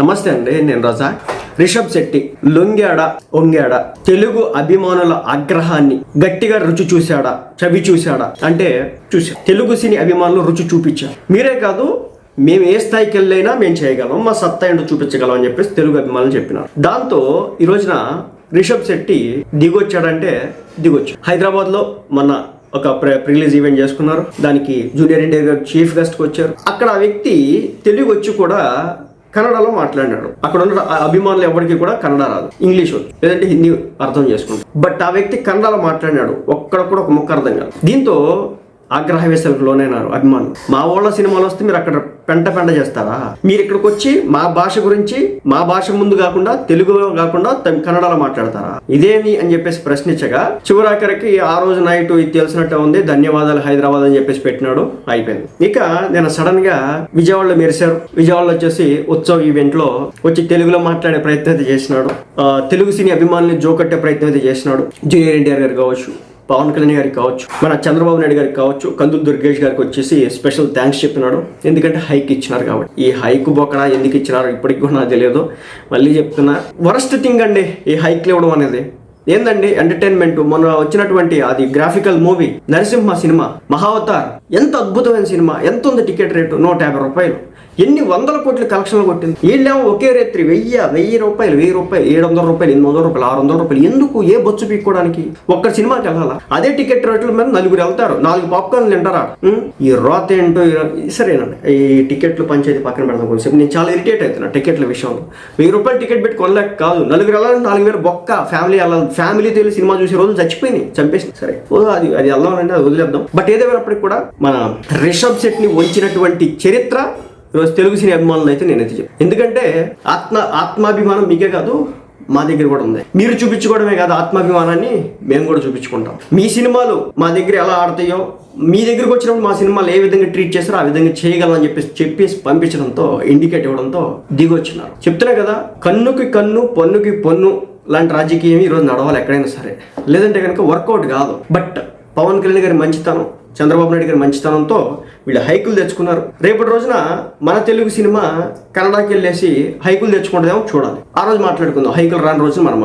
నమస్తే అండి నేను రజా. రిషబ్ శెట్టి లొంగాడ ఒంగాడ. తెలుగు అభిమానుల ఆగ్రహాన్ని గట్టిగా రుచి చూశాడా చవి చూశాడా? అంటే చూసా తెలుగు సినీ అభిమానులు రుచి చూపించారు. మీరే కాదు మేము ఏ స్థాయికి వెళ్ళైనా మేము చేయగలం మా సత్తా ఏంటో చూపించగలం అని చెప్పేసి తెలుగు అభిమానులు చెప్పినారు. దాంతో ఈ రోజున రిషబ్ శెట్టి దిగొచ్చాడంటే దిగొచ్చు. హైదరాబాద్లో మన ఒక రిలీజ్ ఈవెంట్ చేసుకున్నారు. దానికి జూనియర్ ఎన్టీఆర్ గారు చీఫ్ గెస్ట్కి వచ్చారు అక్కడ ఆ వ్యక్తి తెలుగు వచ్చి కూడా కన్నడలో మాట్లాడినాడు. అక్కడ ఉన్న అభిమానులు ఎవరికి కూడా కన్నడ రాదు. ఇంగ్లీష్. వచ్చు లేదంటే హిందీ అర్థం చేసుకుంటారు. బట్ ఆ వ్యక్తి కన్నడలో మాట్లాడినాడు. ఒక్కడ కూడా ఒక ముక్క అర్థం కాదు. దీంతో ఆగ్రహ వేసలకు లోనైనారు. అభిమానులు. మా వాళ్ళ సినిమాలు వస్తే మీరు అక్కడ పెంట పెంట చేస్తారా? మీరు ఇక్కడికి వచ్చి మా భాష గురించి మా భాష ముందు కాకుండా తెలుగులో కాకుండా కన్నడలో మాట్లాడతారా? ఇదేమి అని చెప్పేసి ప్రశ్నించగా చివరాఖరికి ఆ రోజు నైట్ ఇది తెలిసినట్టు ఉంది ధన్యవాదాలు హైదరాబాద్ అని చెప్పేసి పెట్టినాడు అయిపోయింది. ఇక నేను సడన్గా విజయవాడలో మెరిశారు. విజయవాడలో వచ్చేసి ఉత్సవ ఈవెంట్లో వచ్చి తెలుగులో మాట్లాడే ప్రయత్నం అయితే చేసినాడు. తెలుగు సినీ అభిమానుల్ని జోకట్టే ప్రయత్నం అయితే చేసినాడు. జూనియర్ ఎన్టీఆర్ గారు కావచ్చు పవన్ కళ్యాణ్ గారికి కావచ్చు మన చంద్రబాబు నాయుడు గారికి కావచ్చు కందులు దుర్గేష్ గారికి వచ్చేసి స్పెషల్ థ్యాంక్స్ చెప్పినాడు. ఎందుకంటే హైక్ ఇచ్చినారు కాబట్టి. ఈ హైక్ బొక్కడా ఎందుకు ఇచ్చినారు ఇప్పటికి కూడా నాకు తెలియదు. మళ్ళీ చెప్తున్నా వరస్ట్ థింగ్ అండి ఈ హైక్లు ఇవ్వడం అనేది. ఏందండి? ఎంటర్టైన్మెంట్ మొన్న వచ్చినటువంటి అది graphical movie Narasimha cinema Mahavatar. ఎంత అద్భుతమైన సినిమా ఎంత ఉంది టికెట్ రేటు? నూట యాభై రూపాయలు. ఎన్ని వందల కోట్ల కలెక్షన్లు కొట్టింది? వీళ్ళేమో ఒకే రేత్రి వెయ్యి వెయ్యి రూపాయలు వెయ్యి రూపాయలు ఏడు వందల రూపాయలు ఎనిమిది వందల రూపాయలు ఆరు వందల రూపాయలు. ఎందుకు? ఏ బొచ్చు పీక్కోవడానికి ఒక్క సినిమాకి వెళ్ళాలా? అదే టికెట్ రేట్ల మీద నలుగురు వెళ్తారు. నాలుగు పాప్కార్న్ తింటారా? ఈ రోత ఏంటో ఈ సరేనండి. ఈ టికెట్లు పంచాయతీ పక్కన పెడదాం కొంచెం నేను చాలా ఇరిటేట్ అవుతున్నా టికెట్ల విషయంలో. వెయ్యి రూపాయలు టికెట్ పెట్టి కొనలేక కాదు. నలుగురు వెళ్ళాలి నాలుగు వేలు బొక్క. ఫ్యామిలీ వెళ్ళాలి. ఫ్యామిలీతో వెళ్ళి సినిమా చూసే రోజులు చచ్చిపోయినాయి. చంపేసింది సరే. అది అది వెళ్దాం అది వదిలేద్దాం. బట్ ఏదేమైనప్పటికీ కూడా మన రిషబ్ శెట్ని వంచినటువంటి చరిత్ర ఈరోజు తెలుగు సినీ అభిమానులు అయితే నేనైతే చెప్పాను ఎందుకంటే ఆత్మ ఆత్మాభిమానం మీకే కాదు మా దగ్గర కూడా ఉంది. మీరు చూపించుకోవడమే కాదు ఆత్మాభిమానాన్ని మేము కూడా చూపించుకుంటాం. మీ సినిమాలు మా దగ్గర ఎలా ఆడతాయో మీ దగ్గరకు వచ్చినప్పుడు మా సినిమాలు ఏ విధంగా ట్రీట్ చేస్తారో ఆ విధంగా చేయగలం అని చెప్పేసి చెప్పేసి పంపించడంతో ఇండికేట్ ఇవ్వడంతో దిగొచ్చినారు. చెప్తున్నా కదా కన్నుకి కన్ను పన్నుకి పన్ను లాంటి రాజకీయం ఈరోజు నడవాలి ఎక్కడైనా సరే. లేదంటే కనుక వర్కౌట్ కాదు. బట్ పవన్ కళ్యాణ్ గారి మంచితనం చంద్రబాబు నాయుడు గారి మంచితనంతో వీళ్ళు హైకులు తెచ్చుకున్నారు. రేపటి రోజున మన తెలుగు సినిమా కన్నడకి వెళ్ళేసి హైకులు తెచ్చుకుంటుందేమో చూడాలి. ఆ రోజు మాట్లాడుకుందాం. హైకులు రాని రోజున మనం